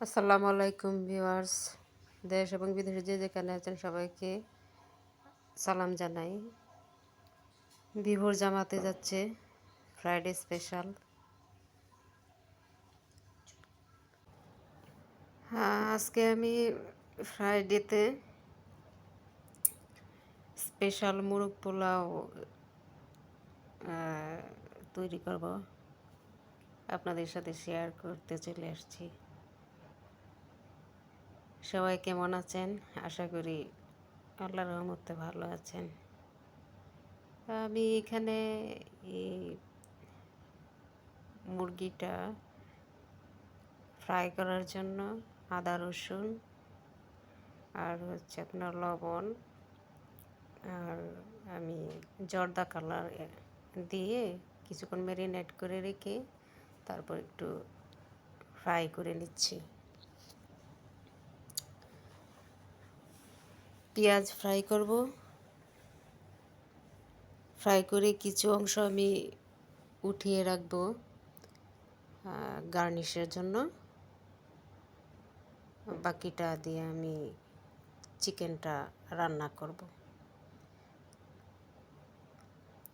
আসসালামু আলাইকুম ভিউয়ার্স। দেশ এবং বিদেশে যে যেখানে আছেন সবাইকে সালাম জানাই। বিভোর জামাতে যাচ্ছে ফ্রাইডে স্পেশাল হ্যাঁ আজকে আমি ফ্রাইডেতে স্পেশাল মুরগ পোলাও তৈরি করব। আপনাদের সাথে শেয়ার করতে চলে আসছি। সবাই কেমন আছেন? আশা করি আল্লাহর রহমতে ভালো আছেন। আমি এখানে এই মুরগিটা ফ্রাই করার জন্য আদা, রসুন আর হচ্ছে আপনার লবণ আর আমি জর্দা কালার দিয়ে কিছুক্ষণ ম্যারিনেট করে রেখে তারপর একটু ফ্রাই করে নিচ্ছি। পেঁয়াজ ফ্রাই করব। ফ্রাই করে কিছু অংশ আমি উঠিয়ে রাখব গার্নিশের জন্য। বাকিটা দিয়ে আমি চিকেনটা রান্না করব।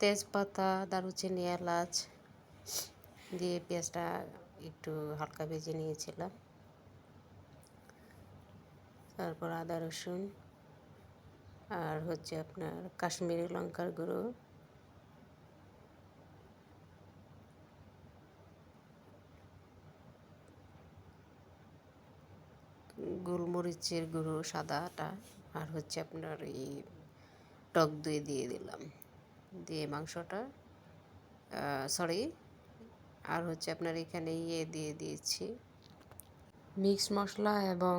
তেজপাতা, দারুচিনি, এলাচ দিয়ে পেঁয়াজটা একটু হালকা ভেজে নিয়েছিলাম। তারপর আদা রসুন আর হচ্ছে আপনার কাশ্মীরি লঙ্কার গুঁড়ো। গোলমরিচের গুঁড়ো সাদাটা আর হচ্ছে আপনার এই টক দই দিয়ে দিলাম। দিয়ে মাংসটা সরি আর হচ্ছে আপনার এখানে ইয়ে দিয়ে দিয়েছি। মিক্স মশলা এবং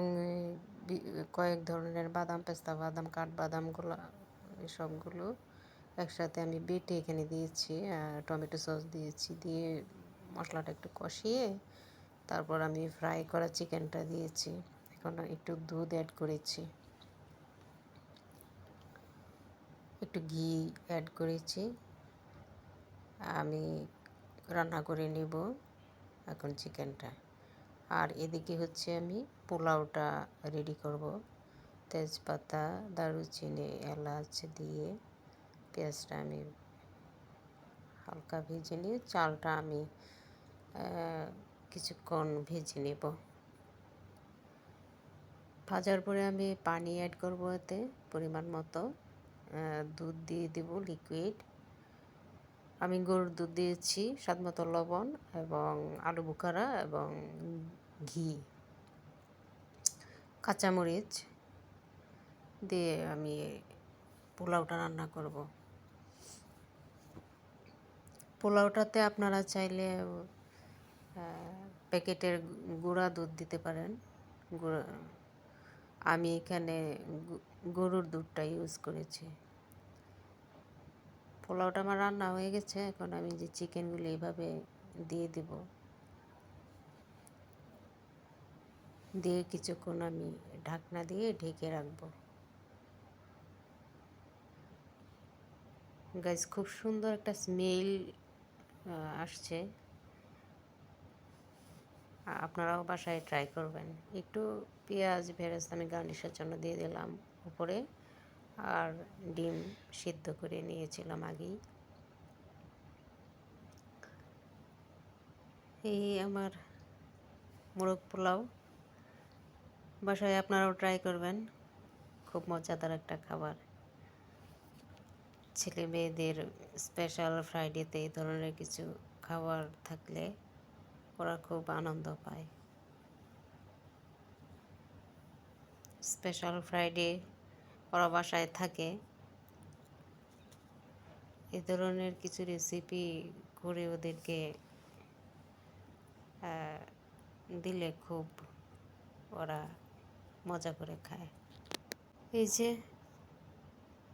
কয়েক ধরনের বাদাম, পেস্তা বাদাম কাঠবাদামগুলো সবগুলো একসাথে আমি বেটে এখানে দিয়েছি টমেটো সস দিয়েছি, দিয়ে মশলাটা একটু কষিয়ে তারপর আমি ফ্রাই করা চিকেনটা দিয়েছি। এখন একটু দুধ অ্যাড করেছি। একটু ঘি অ্যাড করেছি। আমি রান্না করে নেব এখন চিকেনটা। আর এদিকে হচ্ছে আমি পোলাওটা রেডি করব। তেজপাতা, দারুচিনি, এলাচ দিয়ে পেঁয়াজটা আমি হালকা ভেজে নিয়ে চালটা আমি কিছুক্ষণ ভেজে নেব। ভাজার পরে আমি পানি অ্যাড করব এতে পরিমাণ মতো দুধ দিয়ে দেব লিকুইড আমি গরুর দুধ দিয়েছি, স্বাদ মতো লবণ এবং আলু বুখারা এবং ঘি, কাঁচামরিচ দিয়ে আমি পোলাওটা রান্না করব। পোলাওটাতে আপনারা চাইলে প্যাকেটের গুঁড়া দুধ দিতে পারেন। গুঁড়া, আমি এখানে গরুর দুধটা ইউজ করেছি। পোলাওটা আমার রান্না হয়ে গেছে, এখন আমি যে চিকেনগুলো এইভাবে দিয়ে দেব। দিয়ে কিছুক্ষণ আমি ঢাকনা দিয়ে ঢেকে রাখব। গাইজ খুব সুন্দর একটা স্মেল আসছে। আপনারাও বাসায় ট্রাই করবেন। একটু পেঁয়াজ ভেরেস আমি গার্নিশের জন্য দিয়ে দিলাম উপরে। আর ডিম সিদ্ধ করে নিয়েছিলাম আগেই। এই আমার মোরগ পোলাও। বাসায় আপনারাও ট্রাই করবেন। খুব মজাদার একটা খাবার। ছেলে মেয়েদের স্পেশাল ফ্রাইডেতে এই ধরনের কিছু খাবার থাকলে ওরা খুব আনন্দ পায়। স্পেশাল ফ্রাইডে ওরা বাসায় থাকে। এ ধরনের কিছু রেসিপি করে ওদেরকে দিলে খুব ওরা মজা করে খায়। এই যে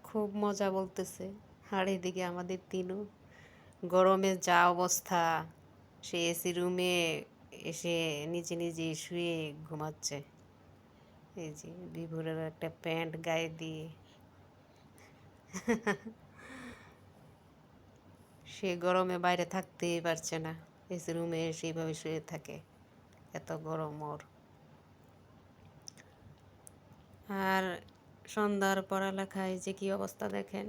খুব মজা বলতেছে। আর এদিকে আমাদের তিনু। গরমে যা অবস্থা, সে এসি রুমে এসে নিচে নিজে শুয়ে ঘুমাচ্ছে। এই যে বিভোরের একটা প্যান্ট গায়ে দিয়ে। সে গরমে বাইরে থাকতেই পারছে না। এসি রুমে সেইভাবে শুয়ে থাকে। এত গরম ওর। আর সন্ধ্যার পড়ালেখায় যে কী অবস্থা দেখেন।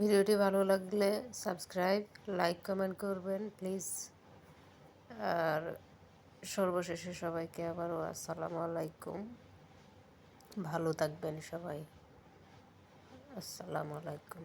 ভিডিওটি ভালো লাগলে সাবস্ক্রাইব, লাইক, কমেন্ট করবেন, প্লিজ। আর সর্বশেষে সবাইকে আবারও আসসালামু আলাইকুম। ভালো থাকবেন সবাই। আসসালামু আলাইকুম।